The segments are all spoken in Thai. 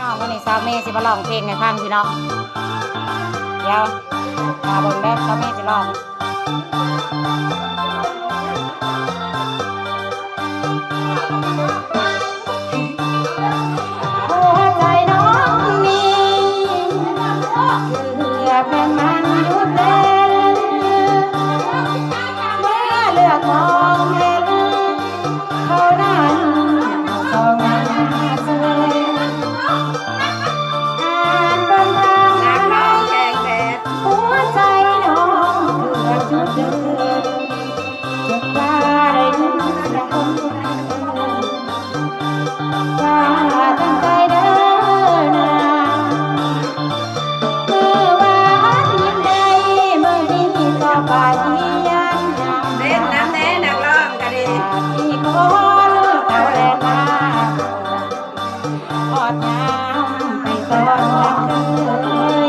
น้องวันนี้สาวเมย์สิมาลองเพลงให้ฟังพี่น้องเดี๋ยวมาบนแบบอสาวเมย์สิลอง ไปก่อน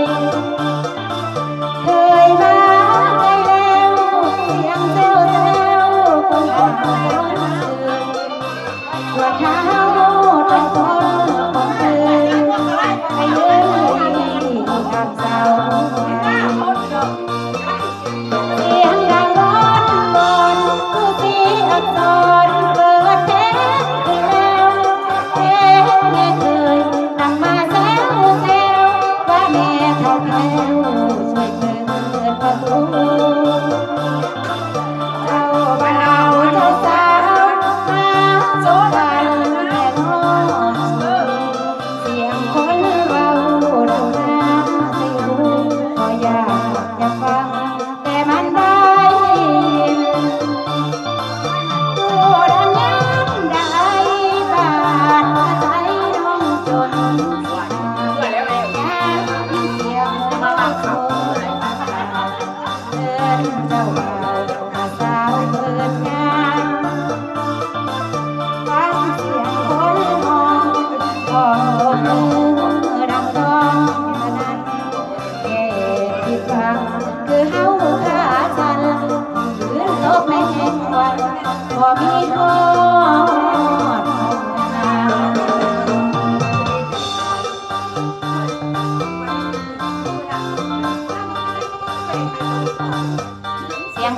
Te mando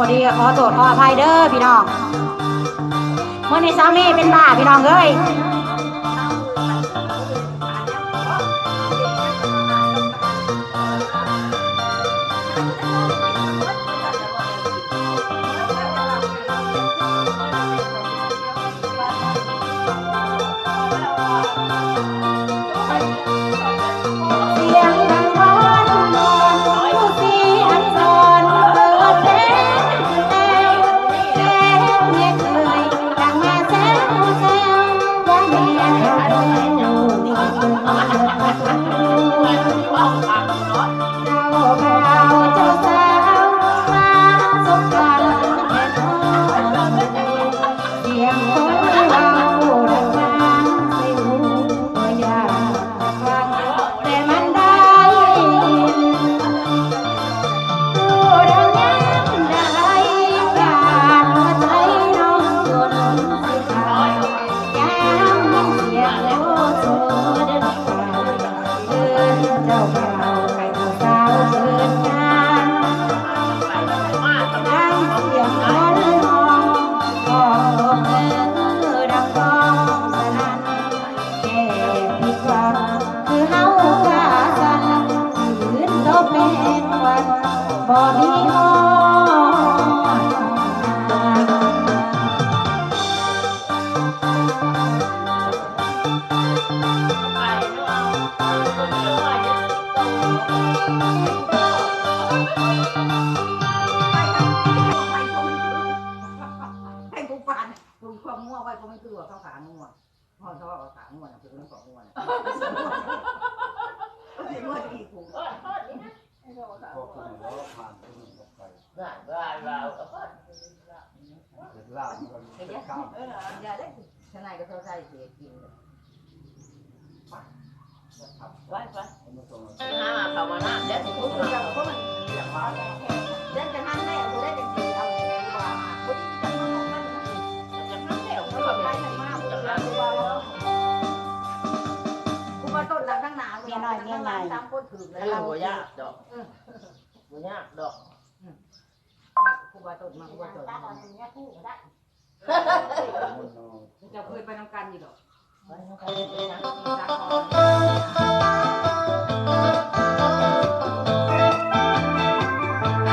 พอดีขอโทษขออภัยเด้อพี่น้องเมื่อในสามีเป็นบ้าพี่น้องเอ้ย ให้กูฟันกูความง่วงไว้กูไม่กลัวเข้าขาง่วงพ่อชอบเอาขาง่วงนะกูไม่ของ่วง Cái là bùa nhá, đọc Bùa nhá, đọc Bùa nhá, đọc เจ้าเคยไปน้ำกันอยู่หรอไปน้ำกันเลนะ